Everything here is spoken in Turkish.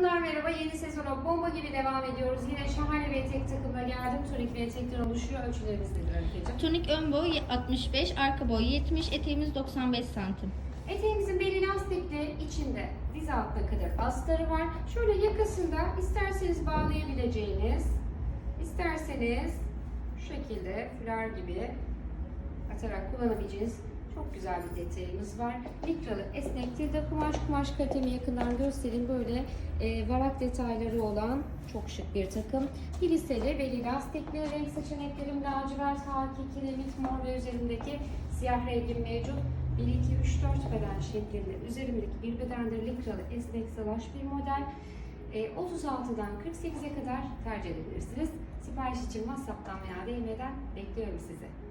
Hanımlar merhaba. Yeni sezona bomba gibi devam ediyoruz. Yine şahane bir etek takımla geldim. Tunik ve etekten oluşuyor. Ölçülerimiz nedir Öykücüğüm? Tonik ön boy 65, arka boy 70, eteğimiz 95 santim. Eteğimizin beli lastikli, içinde diz altına kadar astarı var. Şöyle yakasında isterseniz bağlayabileceğiniz, isterseniz şu şekilde fular gibi atarak kullanabileceğiniz çok güzel bir detayımız var. Likralı esnek tilde kumaş, kumaş kalitemi yakından göstereyim. Böyle e, varak detayları olan çok şık bir takım. Piliseli, beli lastikli, renk seçeneklerim lacivert, haki, kiremit, mor ve üzerindeki siyah rengim mevcut. 1, 2, 3, 4 beden şeklinde üzerimdeki bir bedende likralı esnek salaş bir model. E, 36'dan 48'e kadar tercih edebilirsiniz. Sipariş için WhatsApp'tan veya DM'den bekliyorum sizi.